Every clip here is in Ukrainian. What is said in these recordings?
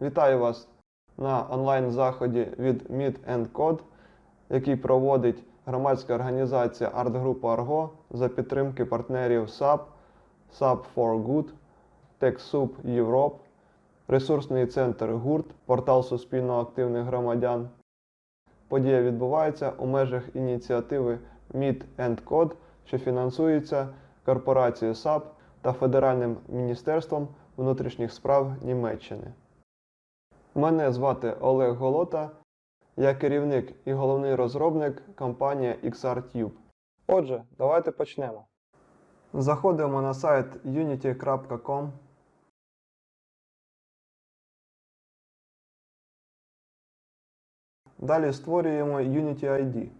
Вітаю вас на онлайн-заході від Meet Code, який проводить громадська організація артгрупа Арго за підтримки партнерів SAP, SAP for Good, TechSoup Europe, ресурсний центр ГУРТ, портал суспільно активних громадян. Подія відбувається у межах ініціативи Meet Code, що фінансується корпорацією SAP та Федеральним міністерством внутрішніх справ Німеччини. Мене звати Олег Голота, я керівник і головний розробник компанії XRTube. Отже, давайте почнемо. Заходимо на сайт unity.com. Далі створюємо Unity ID.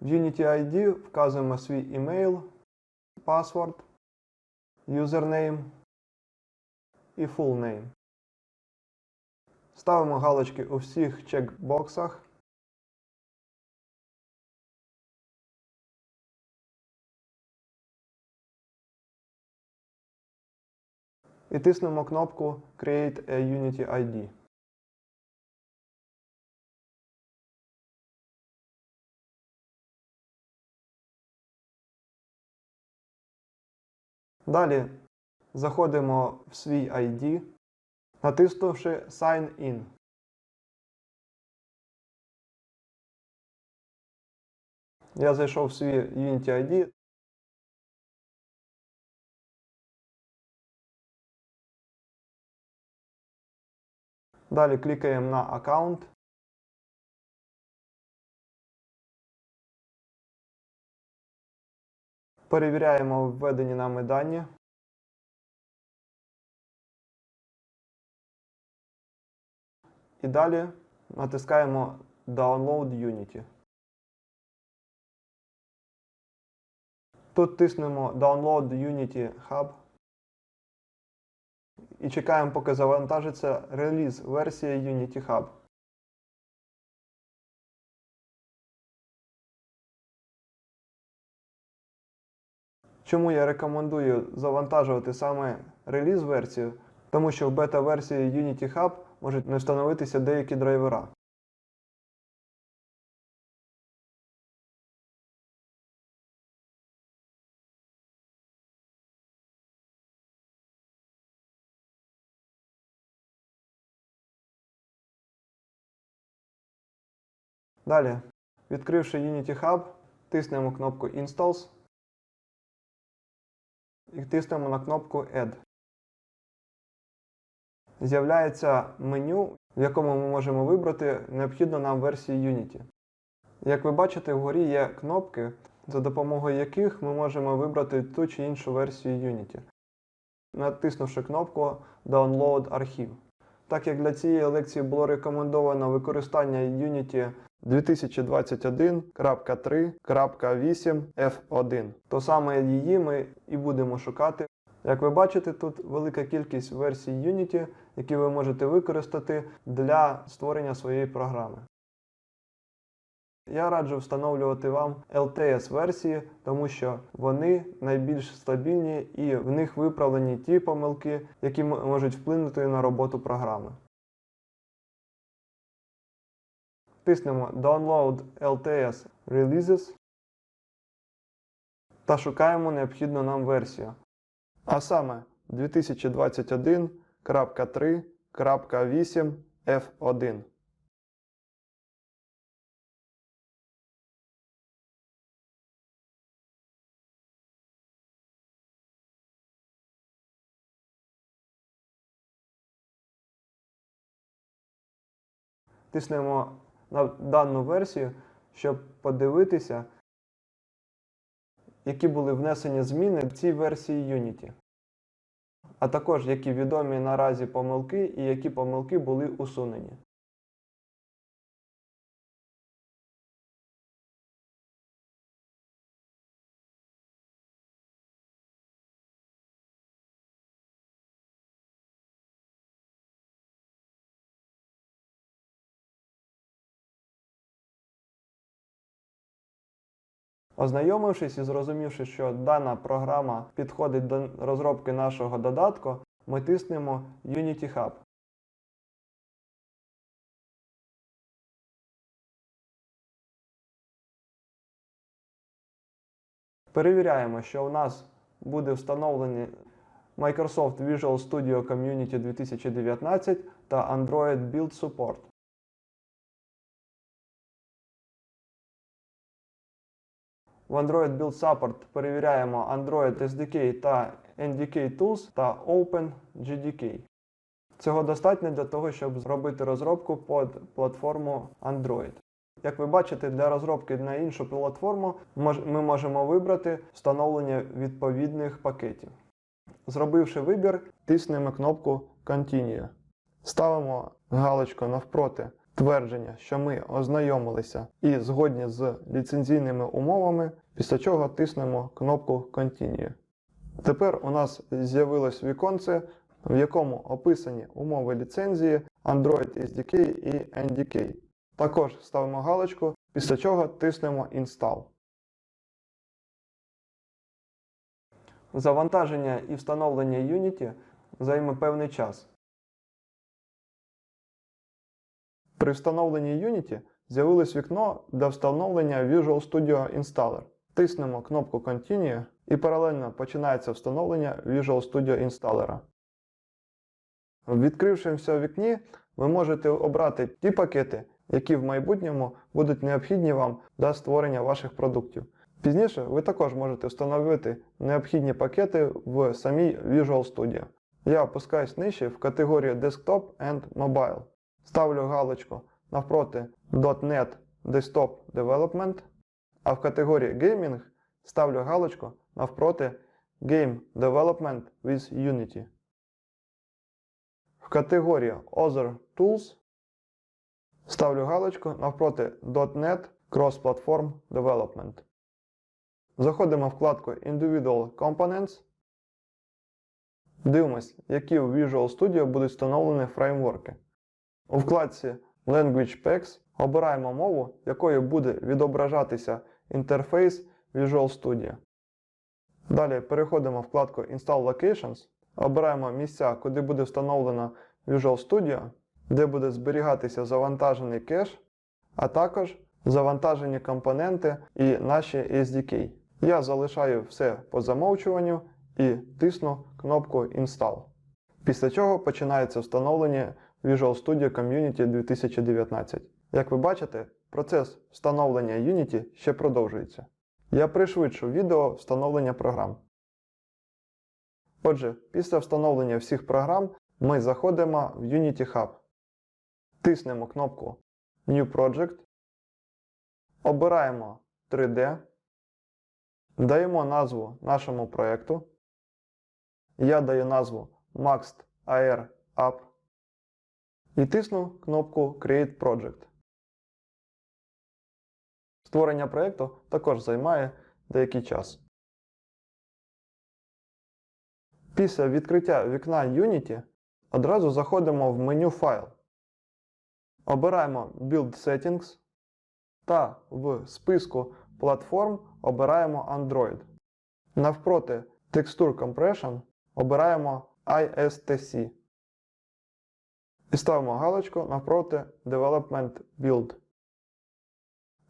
В Unity ID вказуємо свій email, password, username і full name. Ставимо галочки у всіх чекбоксах. І тиснемо кнопку Create a Unity ID. Далі заходимо в свій ID, натиснувши Sign In. Я зайшов в свій Unity ID. Далі клікаємо на аккаунт. Перевіряємо введені нами дані. І далі натискаємо Download Unity. Тут тиснемо Download Unity Hub і чекаємо, поки завантажиться реліз версії Unity Hub. Чому я рекомендую завантажувати саме реліз версію? Тому що в бета-версії Unity Hub можуть не встановитися деякі драйвера. Далі, відкривши Unity Hub, тиснемо кнопку Installs і тиснемо на кнопку Add. З'являється меню, в якому ми можемо вибрати необхідну нам версію Unity. Як ви бачите, вгорі є кнопки, за допомогою яких ми можемо вибрати ту чи іншу версію Unity, натиснувши кнопку Download архів. Так як для цієї лекції було рекомендовано використання Unity 2021.3.8 F1, то саме її ми і будемо шукати. Як ви бачите, тут велика кількість версій Unity, які ви можете використати для створення своєї програми. Я раджу встановлювати вам LTS-версії, тому що вони найбільш стабільні і в них виправлені ті помилки, які можуть вплинути на роботу програми. Тиснемо Download LTS Releases та шукаємо необхідну нам версію. А саме 2021.3.8 F1. Тиснемо на дану версію, щоб подивитися, які були внесені зміни в цій версії Unity, а також які відомі наразі помилки і які помилки були усунені. Ознайомившись і зрозумівши, що дана програма підходить до розробки нашого додатку, ми тиснемо Unity Hub. Перевіряємо, що у нас буде встановлений Microsoft Visual Studio Community 2019 та Android Build Support. В Android Build Support перевіряємо Android SDK та NDK Tools та OpenGDK. Цього достатньо для того, щоб зробити розробку під платформу Android. Як ви бачите, для розробки на іншу платформу ми можемо вибрати встановлення відповідних пакетів. Зробивши вибір, тиснемо кнопку Continue. Ставимо галочку навпроти твердження, що ми ознайомилися і згодні з ліцензійними умовами, після чого тиснемо кнопку Continue. Тепер у нас з'явилось віконце, в якому описані умови ліцензії Android SDK і NDK. Також ставимо галочку, після чого тиснемо Install. Завантаження і встановлення Unity займе певний час. При встановленні Unity з'явилось вікно для встановлення Visual Studio Installer. Тиснемо кнопку Continue і паралельно починається встановлення Visual Studio Installer. В відкрившемся вікні ви можете обрати ті пакети, які в майбутньому будуть необхідні вам для створення ваших продуктів. Пізніше ви також можете встановити необхідні пакети в самій Visual Studio. Я опускаюсь нижче в категорію Desktop and Mobile. Ставлю галочку навпроти .NET Desktop Development, а в категорії Gaming ставлю галочку навпроти Game Development with Unity. В категорії Other Tools ставлю галочку навпроти .NET Cross-Platform Development. Заходимо в вкладку Individual Components. Дивимось, які в Visual Studio будуть встановлені фреймворки. У вкладці Language Packs обираємо мову, якою буде відображатися інтерфейс Visual Studio. Далі переходимо в вкладку Install Locations, обираємо місця, куди буде встановлено Visual Studio, де буде зберігатися завантажений кеш, а також завантажені компоненти і наші SDK. Я залишаю все по замовчуванню і тисну кнопку Install. Після чого починається встановлення Visual Studio Community 2019. Як ви бачите, процес встановлення Unity ще продовжується. Я пришвидшу відео встановлення програм. Отже, після встановлення всіх програм ми заходимо в Unity Hub. Тиснемо кнопку New Project. Обираємо 3D. Даємо назву нашому проєкту. Я даю назву Maxt AR App. І тисну кнопку Create Project. Створення проєкту також займає деякий час. Після відкриття вікна Unity одразу заходимо в меню Файл. Обираємо Build Settings та в списку платформ обираємо Android. Навпроти Texture Compression обираємо ISTC. І ставимо галочку навпроти Development Build.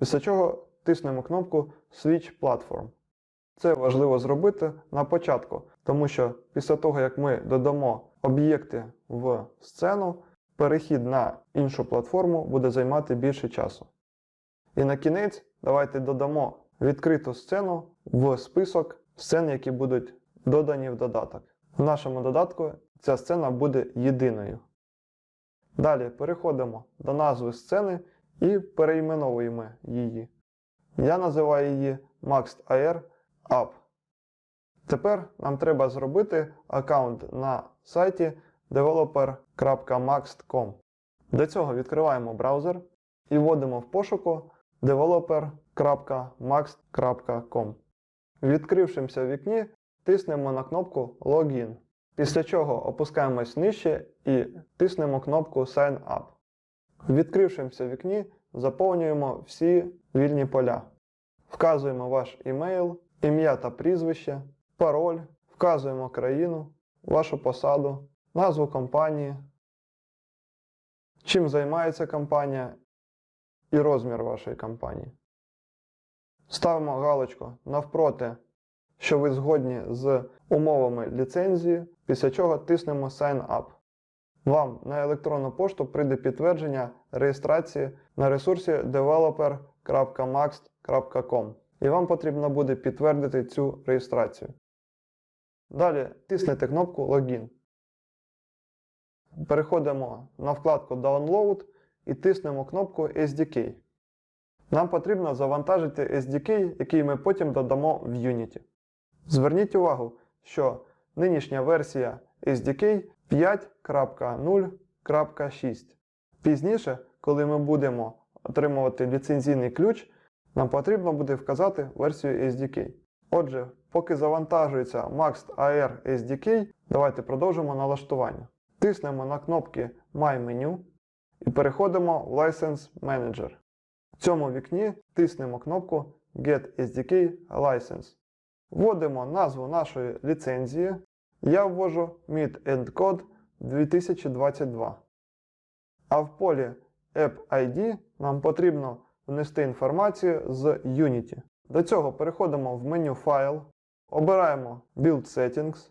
Після чого тиснемо кнопку Switch Platform. Це важливо зробити на початку, тому що після того, як ми додамо об'єкти в сцену, перехід на іншу платформу буде займати більше часу. І на кінець давайте додамо відкриту сцену в список сцен, які будуть додані в додаток. В нашому додатку ця сцена буде єдиною. Далі переходимо до назви сцени і перейменовуємо її. Я називаю її Max App. Тепер нам треба зробити аккаунт на сайті developer.maxt.com. Для цього відкриваємо браузер і вводимо в пошуку developer.maxt.com. В вікні тиснемо на кнопку Login. Після чого опускаємось нижче і тиснемо кнопку Sign Up. В відкрившимся вікні заповнюємо всі вільні поля. вказуємо ваш імейл, ім'я та прізвище, пароль, вказуємо країну, вашу посаду, назву компанії, чим займається компанія і розмір вашої компанії. Ставимо галочку навпроти, що ви згодні з умовами ліцензії, після чого тиснемо Sign Up. Вам на електронну пошту прийде підтвердження реєстрації на ресурсі developer.max.com і вам потрібно буде підтвердити цю реєстрацію. Далі тиснете кнопку Логін. Переходимо на вкладку Download і тиснемо кнопку SDK. Нам потрібно завантажити SDK, який ми потім додамо в Unity. Зверніть увагу, що нинішня версія SDK 5.0.6. Пізніше, коли ми будемо отримувати ліцензійний ключ, нам потрібно буде вказати версію SDK. Отже, поки завантажується Max AR SDK, давайте продовжимо налаштування. Тиснемо на кнопки My Menu і переходимо в License Manager. В цьому вікні тиснемо кнопку Get SDK License. Вводимо назву нашої ліцензії. Я ввожу Mid and Code 2022. А в полі App ID нам потрібно внести інформацію з Unity. До цього переходимо в меню Файл, обираємо Build Settings.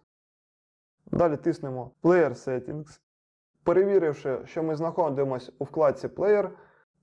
Далі тиснемо Player Settings. Перевіривши, що ми знаходимося у вкладці Player,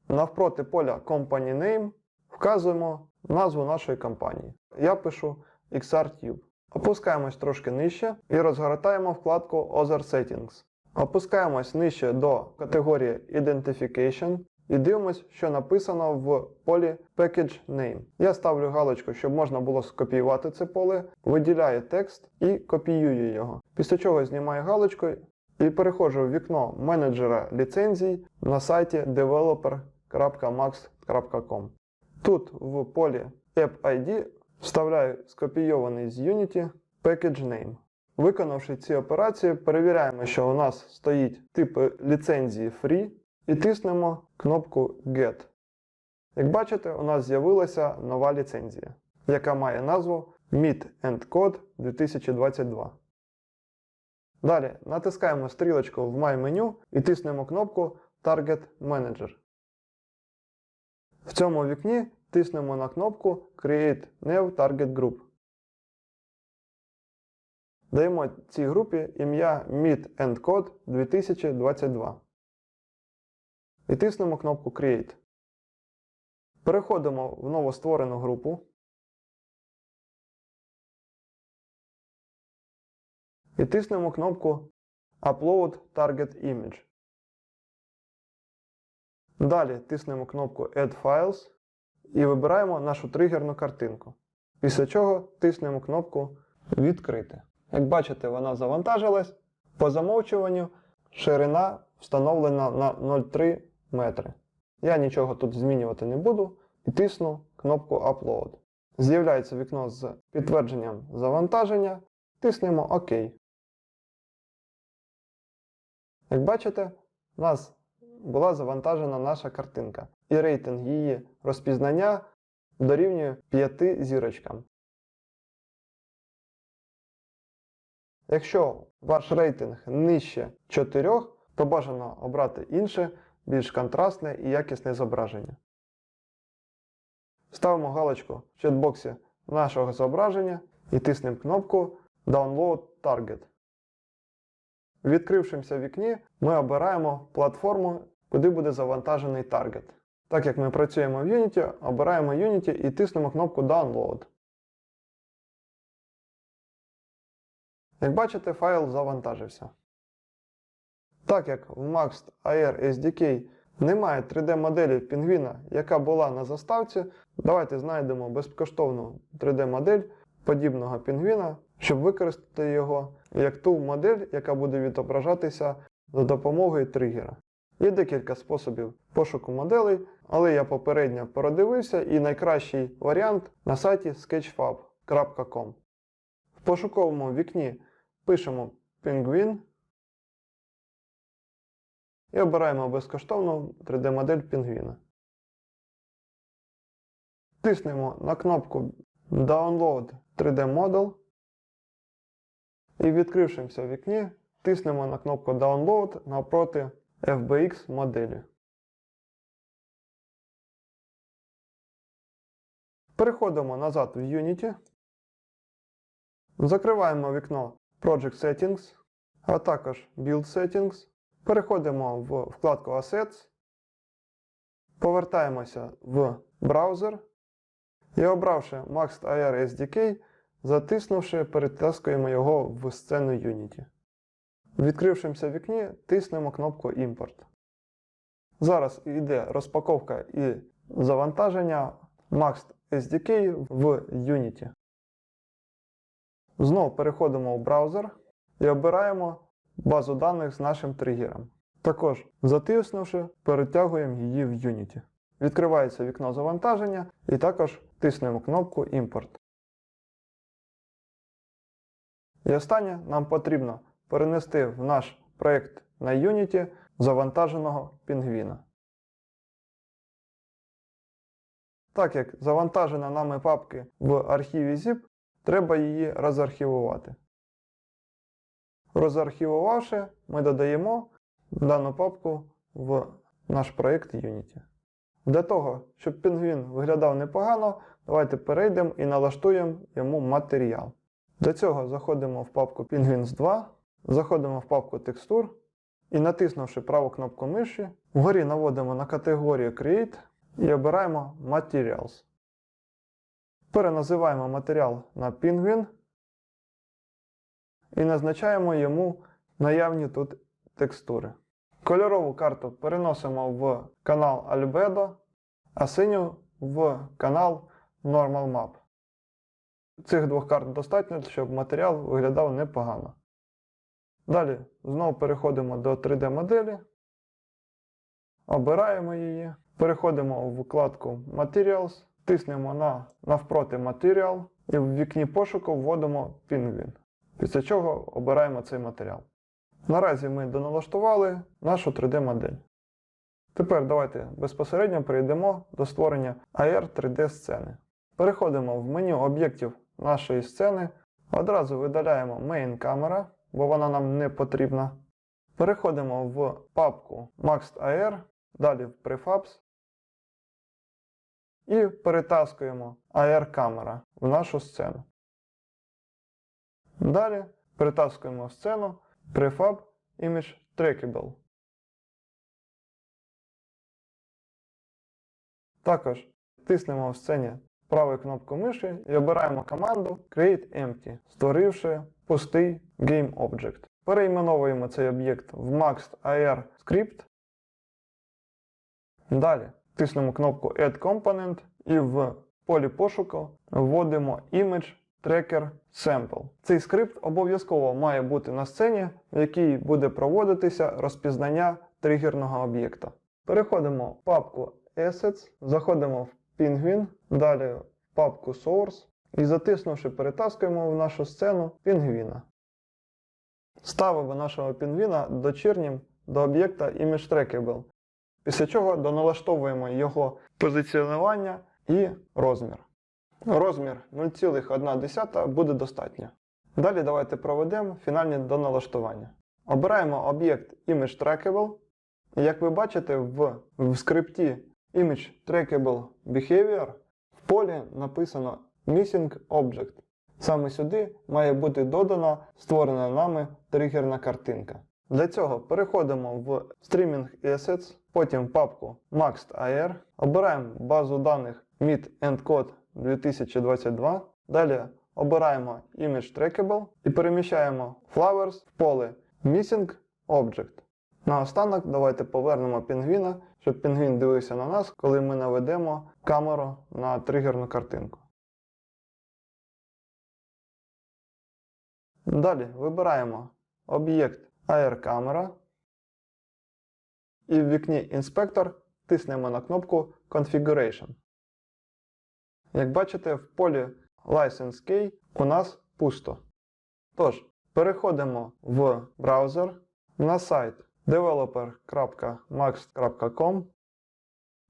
навпроти поля Company Name вказуємо назву нашої компанії. Я пишу XRTube. Опускаємось трошки нижче і розгортаємо вкладку Other Settings. Опускаємось нижче до категорії Identification і дивимось, що написано в полі Package Name. Я ставлю галочку, щоб можна було скопіювати це поле, виділяю текст і копіюю його. Після чого знімаю галочку і переходжу в вікно менеджера ліцензій на сайті developer.max.com. Тут в полі App ID вставляю скопійований з Unity Package Name. Виконавши ці операції, перевіряємо, що у нас стоїть тип ліцензії Free і тиснемо кнопку Get. Як бачите, у нас з'явилася нова ліцензія, яка має назву Meet and Code 2022. Далі натискаємо стрілочку в My Menu і тиснемо кнопку Target Manager. В цьому вікні тиснемо на кнопку Create New Target Group. Даємо цій групі ім'я Meet and Code 2022. І тиснемо кнопку Create. Переходимо в новостворену групу. І тиснемо кнопку Upload Target Image. Далі тиснемо кнопку Add Files і вибираємо нашу тригерну картинку. Після чого тиснемо кнопку Відкрити. Як бачите, вона завантажилась. По замовчуванню ширина встановлена на 0,3 метри. Я нічого тут змінювати не буду і тисну кнопку Upload. З'являється вікно з підтвердженням завантаження. Тиснемо ОК. Як бачите, у нас була завантажена наша картинка, і рейтинг її розпізнання дорівнює 5 зірочкам. Якщо ваш рейтинг нижче 4, то бажано обрати інше, більш контрастне і якісне зображення. Ставимо галочку в чатбоксі нашого зображення і тиснемо кнопку Download Target. В відкрившимся вікні ми обираємо платформу, куди буде завантажений таргет. Так як ми працюємо в Unity, обираємо Unity і тиснемо кнопку Download. Як бачите, файл завантажився. Так як в Max AR SDK немає 3D-моделі пінгвіна, яка була на заставці, давайте знайдемо безкоштовну 3D-модель подібного пінгвіна, щоб використати його як ту модель, яка буде відображатися за допомогою тригера. Є декілька способів пошуку моделей, але я попередньо передивився і найкращий варіант на сайті sketchfab.com. В пошуковому вікні пишемо Penguin і обираємо безкоштовну 3D-модель пінгвіна. тиснемо на кнопку Download 3D Model і відкрившимся в вікні тиснемо на кнопку Download навпроти FBX моделі. Переходимо назад в Unity. Закриваємо вікно Project Settings, а також Build Settings. Переходимо в вкладку Assets. Повертаємося в браузер і обравши Max AR SDK, затиснувши, перетаскуємо його в сцену Unity. В відкрившимся вікні тиснемо кнопку Import. Зараз йде розпаковка і завантаження Max SDK в Unity. Знову переходимо в браузер і обираємо базу даних з нашим тригером. Також, затиснувши, перетягуємо її в Unity. Відкривається вікно завантаження і також тиснемо кнопку Import. І останнє нам потрібно перенести в наш проєкт на Unity завантаженого пінгвіна. Так як завантажена нами папки в архіві zip, треба її розархівувати. Розархівувавши, ми додаємо дану папку в наш проєкт Unity. Для того, щоб пінгвін виглядав непогано, давайте перейдемо і налаштуємо йому матеріал. Для цього заходимо в папку Penguins 2, заходимо в папку текстур і натиснувши праву кнопку миші, вгорі наводимо на категорію Create і обираємо Materials. Переназиваємо матеріал на Penguin і назначаємо йому наявні тут текстури. Кольорову карту переносимо в канал Albedo, а синю в канал Normal Map. Цих двох карт достатньо, щоб матеріал виглядав непогано. Далі знову переходимо до 3D-моделі, обираємо її, переходимо в вкладку Materials, тиснемо на навпроти Material і в вікні пошуку вводимо Penguin. Після чого обираємо цей матеріал. Наразі ми доналаштували нашу 3D-модель. Тепер давайте безпосередньо перейдемо до створення AR 3D сцени. Переходимо в меню об'єктів нашої сцени, одразу видаляємо Main Camera, бо вона нам не потрібна. Переходимо в папку Maxed далі в Prefabs і перетаскуємо AR камера в нашу сцену. Далі перетаскуємо в сцену Prefab Image Trackable. Також тиснемо в сцені правою кнопкою миші і обираємо команду Create Empty, створивши пустий Game Object. Перейменовуємо цей об'єкт в Maxed Script. Далі тиснемо кнопку Add Component і в полі пошуку вводимо Image Tracker Sample. Цей скрипт обов'язково має бути на сцені, в якій буде проводитися розпізнання тригерного об'єкта. Переходимо в папку Assets, заходимо в Penguin, далі в папку Source і затиснувши, перетаскуємо в нашу сцену пінгвіна. Ставимо нашого пінгвіна дочірнім до об'єкта ImageTrackable, після чого доналаштовуємо його позиціонування і розмір. Розмір 0,1 буде достатньо. Далі давайте проведемо фінальні доналаштування. Обираємо об'єкт ImageTrackable. І як ви бачите, в, в скрипті ImageTrackable Behavior в полі написано Missing Object. Саме сюди має бути додана створена нами тригерна картинка. Для цього переходимо в Streaming Assets, потім в папку Maxed AR, обираємо базу даних Meet and Code 2022. Далі обираємо Image Trackable і переміщаємо Flowers в поле Missing Object. Наостанок давайте повернемо пінгвіна, щоб пінгвін дивився на нас, коли ми наведемо камеру на тригерну картинку. Далі вибираємо об'єкт AR камера і в вікні інспектор тиснемо на кнопку Configuration. Як бачите, в полі License Key у нас пусто. Тож, переходимо в браузер на сайт developer.max.com,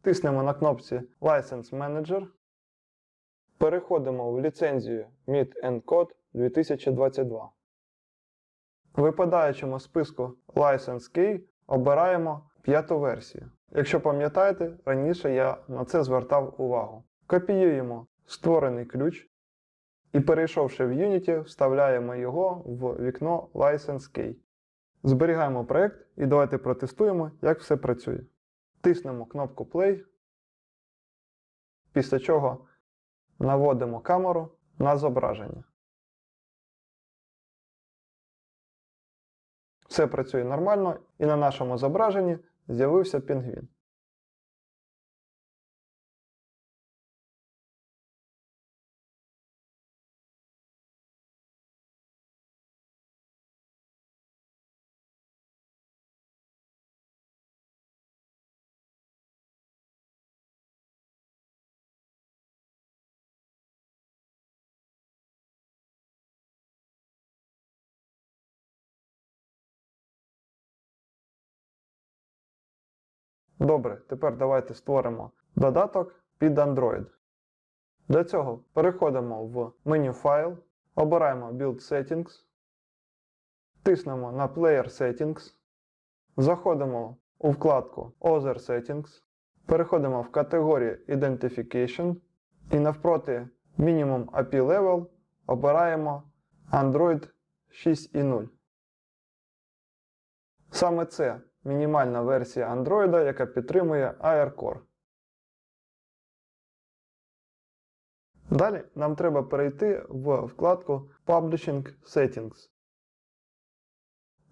тиснемо на кнопці License Manager Переходимо в ліцензію Meet Code 2022. В випадаючому списку License Key обираємо п'яту версію. Якщо пам'ятаєте, раніше я на це звертав увагу. Копіюємо створений ключ і, перейшовши в Unity, вставляємо його в вікно License Key. Зберігаємо проект і давайте протестуємо, як все працює. Тиснемо кнопку Play, після чого наводимо камеру на зображення. Все працює нормально, і на нашому зображенні з'явився пінгвін. Добре, тепер давайте створимо додаток під Android. Для цього переходимо в меню Файл, обираємо Build Settings, тиснемо на Player Settings, заходимо у вкладку Other Settings, переходимо в категорію Identification і навпроти Minimum API Level обираємо Android 6.0. Саме це мінімальна версія Android, яка підтримує AirCore. Далі нам треба перейти в вкладку Publishing Settings,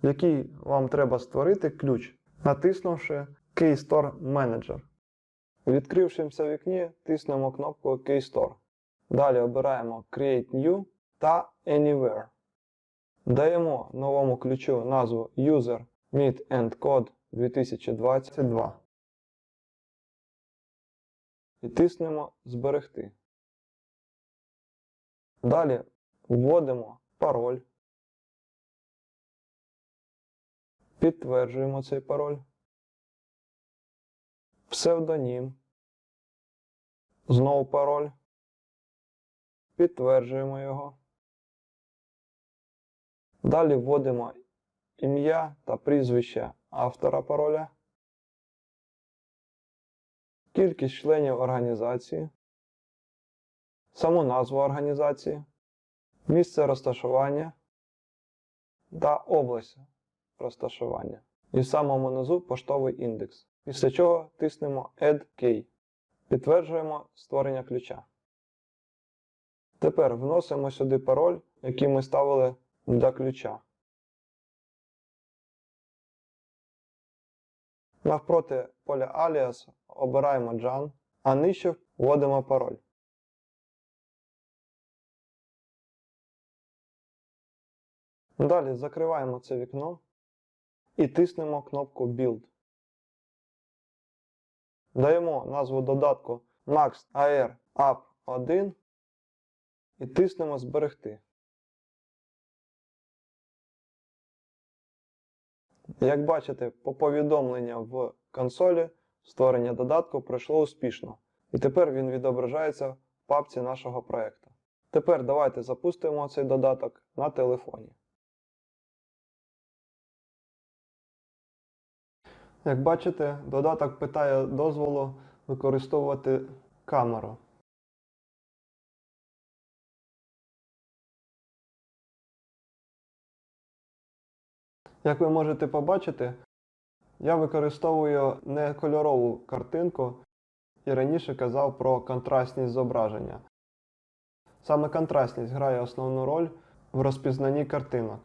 в якій вам треба створити ключ, натиснувши Keystore Manager. У відкрившимся вікні тиснемо кнопку Keystore. Далі обираємо Create New та Anywhere. Даємо новому ключу назву User Meet and Code 2022. І тиснемо Зберегти. Далі вводимо пароль. Підтверджуємо цей пароль. Псевдонім. Знову пароль. Підтверджуємо його. Далі вводимо ім'я та прізвище автора пароля, кількість членів організації, саму назву організації, місце розташування та область розташування. І в самому низу поштовий індекс. Після чого тиснемо Add Key. Підтверджуємо створення ключа. Тепер вносимо сюди пароль, який ми ставили для ключа. Навпроти поля Alias обираємо Jan, а нижче вводимо пароль. Далі закриваємо це вікно і тиснемо кнопку Build. Даємо назву додатку Max AR App 1 і тиснемо Зберегти. Як бачите, по повідомленням в консолі створення додатку пройшло успішно. І тепер він відображається в папці нашого проєкту. Тепер давайте запустимо цей додаток на телефоні. Як бачите, додаток питає дозволу використовувати камеру. Як ви можете побачити, я використовую не кольорову картинку і раніше казав про контрастність зображення. Саме контрастність грає основну роль в розпізнанні картинок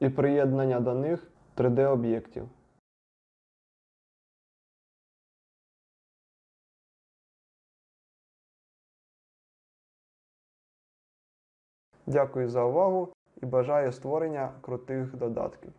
і приєднання до них 3D-об'єктів. Дякую за увагу і бажаю створення крутих додатків.